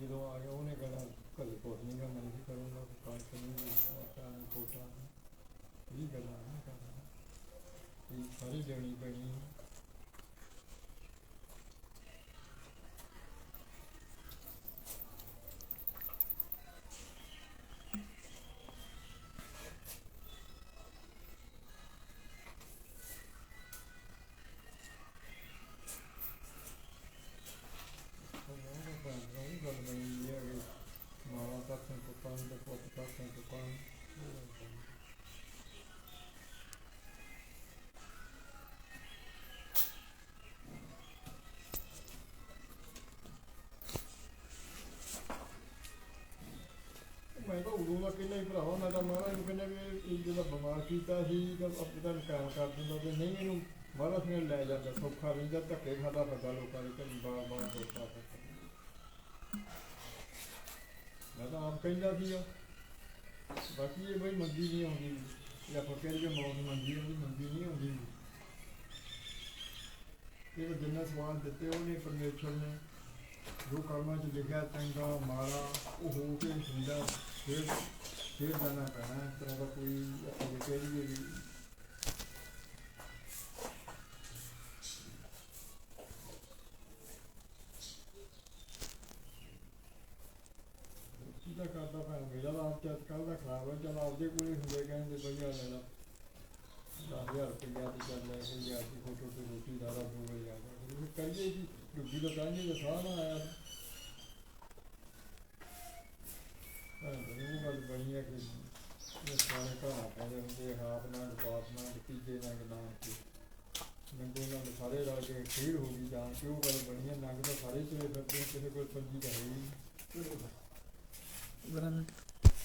ਜਦੋਂ ਆ ਗਿਆ, ਉਹਨੇ ਕਹਿਣਾ, ਘਰੇ ਕੁਛ ਨਹੀਂ ਗਾ, ਮੈਂ ਵੀ ਕਰੂੰਗਾ ਕੰਮ ਨਹੀਂ ਆਟਾ ਕੋਟਾ ਇਹ ਗੱਲਾਂ ਨਹੀਂ ਕਰਨਾ ਇਹ ਸਾਰੀ ਦੇਣੀ ਪੈਣੀ ਤੱਕ ਤੋਂ ਕੰਮ ਤੇ ਪੁੱਤ ਮੈਂ ਤਾਂ ਉਦੋਂ ਦਾ ਕਹਿੰਦਾ ਹੀ ਭਰਾਵਾ, ਮੈਂ ਤਾਂ ਮਹਾਰਾਜ ਨੂੰ ਕਹਿੰਦਾ ਵੀ ਇਹ ਜਿਹੜਾ ਬਿਮਾਰ ਕੀਤਾ ਸੀ, ਤਾਂ ਆਪਣੇ ਤਾਂ ਕਾਇਮ ਕਰ ਦਿੰਦਾ ਤੇ ਨਹੀਂ ਇਹਨੂੰ ਮਹਾਰਾਜ ਨੇ ਲੈ ਜਾਂਦਾ, ਸੌਖਾ ਰਹਿੰਦਾ ਧੱਕੇ ਖਾਦਾ ਫਿਰਦਾ ਲੋਕਾਂ ਦੇ ਘਰ ਬਾਰ ਬਾਰ ਦੋਸਤਾਂ ਤੱਕ ਮੈਂ ਤਾਂ ਆਪ ਕਹਿੰਦਾ ਸੀ ਉਹ ਬਾਕੀ ਇਹ ਬਈ ਮੰਦੀ ਨਹੀਂ ਆਉਂਦੀ। ਇਹ ਆਪਾਂ ਕਹਿੰਦੇ ਮੌਤ ਮੰਦੀ ਆਉਂਦੀ ਮੰਦੀ ਨਹੀਂ ਆਉਂਦੀ। ਇਹ ਜਿੰਨਾ ਸਵਾਲ ਦਿੱਤੇ ਉਹਨੇ ਪਰਮੇਸ਼ਰ ਨੇ। ਜੋ ਕਰਮਾਂ 'ਚ ਲਿਖਿਆ, ਚੰਗਾ, ਮਾੜਾ, ਉਹ ਹੋ ਕੇ ਹੁੰਦਾ। ਫਿਰ ਫਿਰ ਜਾਣਾ ਪੈਣਾ। ਇਸ ਤਰ੍ਹਾਂ ਦਾ ਕੋਈ ਆਪਾਂ ਕਹਿ ਲਈਏ ਤਾਂ ਆਪ ਕੱਲ ਦਾ ਖਰਾਬ ਹੈ ਚਲ ਆਪਦੇ ਕੋਲੇ ਹੁੰਦੇ ਕਹਿੰਦੇ ਬਈਆ ਲੈ ਲਾ। ਦਸ ਹਜ਼ਾਰ ਦੀ ਚੱਲ ਲੈ ਕੇ ਗਿਆ ਸੀ ਫੋਟੋ ਤੇ ਰੋਟੀ ਦਾਰਾ ਦੋ ਵਜੇ ਆ ਗਿਆ ਕਰੀਏ ਜੀ ਡੁੱਬੀ ਦਾ ਕਹਿੰਦੇ ਤਾਂ ਸਾਹ ਨਾ ਆਇਆ। ਹਾਂ ਉਹ ਗੱਲ ਬਣੀ ਹੈ ਕਿ ਇਹ ਸਾਰੇ ਘਰਾਂ ਪਾਉਂਦੇ ਹੁੰਦੇ ਹਾਪ ਨਾਲ, ਬਾਪ ਨਾਲ ਤੀਜੇ ਨਾਲ ਨਾਂ ਕੇ ਨੰਗੇ ਨਾਲ ਸਾਰੇ ਰਲ ਕੇ ਖੀਰ ਹੋ ਗਈ ਜਾਂ ਕਿ ਉਹ ਗੱਲ ਬਣੀ ਹੈ ਨੰਗ ਤਾਂ ਸਾਰੇ ਚਲੇ ਫਿਰਦੇ ਕਿਸੇ ਕੋਲ ਪੰਜੀ ਤਾਂ ਹੈ ਹੀ ਨਹੀਂ। Grande.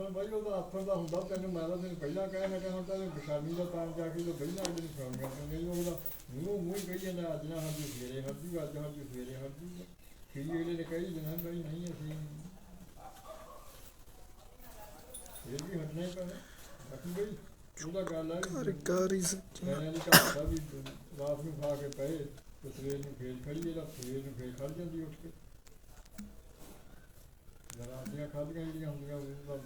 ਆਥਣ ਬਾਈ ਉਹਦਾ ਆਥਣ ਦਾ ਹੁੰਦਾ ਤੈਨੂੰ ਮੈਂ ਤਾਂ ਤੈਨੂੰ ਪਹਿਲਾਂ ਕਹਿ ਮੈਂ ਕਿਹਾ ਹੁਣ ਤਾਂ ਬਿਸ਼ਾਮੀ ਦਾ ਤਾਂ ਜਾ ਕੇ ਤਾਂ ਪਹਿਲਾਂ ਨੂੰ ਸੁਣ ਗਿਆ ਤੂੰ ਨਹੀਂ ਉਹਦਾ ਮੂੰਹ ਮੂੰਹ ਹੀ ਕਹੀ ਜਾਂਦਾ ਅੱਜ ਨਾ ਹੱਦੀ ਸਵੇਰੇ ਹੱਦੀ ਅੱਜ ਹੱਦੀ ਸਵੇਰੇ ਹੱਦੀ ਫਿਰ ਅਗਲੇ ਨੇ ਕਹੀ ਜਨਾ ਬਈ ਨਹੀਂ ਅਸੀਂ ਫਿਰ ਵੀ ਹਟਣਾ ਹੀ ਪੈਣਾ। ਬਾਕੀ ਬਈ ਉਹਦਾ ਗੱਲ ਕਹਿੰਦੇ ਨਹੀਂ ਕਹਤਾ ਵੀ ਰਾਤ ਨੂੰ ਖਾ ਕੇ ਪਏ ਤੇ ਸਵੇਰ ਨੂੰ ਫੇਰ ਖੜੀਏ ਤਾਂ ਸਵੇਰ ਨੂੰ ਫੇਰ ਖੜ ਜਾਂਦੀ ਉੱਠ ਕੇ। ਜਰਾ ਦੀਆਂ ਖਾਦੀਆਂ ਜਿਹੜੀਆਂ ਹੁੰਦੀਆਂ ਉਹ ਤਾਂ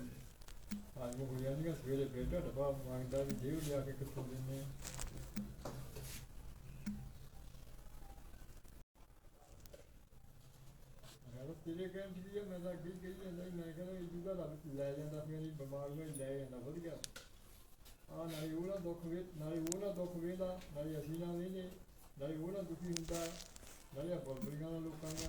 ਅੱਜ ਹੋ ਜਾਂਦੀਆਂ ਸਵੇਰੇ ਫੇਰ ਢੱਡ ਮੰਗਦਾ ਵੀ ਜੇਬ ਲਿਆ ਕੇ ਕਿੱਥੋਂ ਦਿੰਨੇ ਆ ਮੈਂ ਤੇਰੇ ਕਹਿਣ ਦੀ ਮੈਂ ਤਾਂ ਅੱਗੇ ਕਹੀ ਜਾਂਦਾ ਮੈਂ ਕਹਿੰਦਾ ਇਹ ਜੂਗਾ ਰੱਬ ਲੈ ਜਾਂਦਾ ਫਿਰ ਇਹ ਬਿਮਾਰ ਲੈ ਜਾਂਦਾ ਵਧੀਆ ਆ ਨਾਲੇ ਉਹ ਨਾ ਦੁੱਖ ਵੇ ਨਾਲੇ ਉਹ ਨਾ ਦੁੱਖ ਵੇਂਦਾ ਨਾਲੇ ਅਸੀਂ ਨਾ ਵੇਂਦੇ ਨਾਲੇ ਉਹ ਨਾ ਦੁਖੀ ਹੁੰਦਾ ਨਾਲੇ ਆ ਲੋਕਾਂ ਦਾ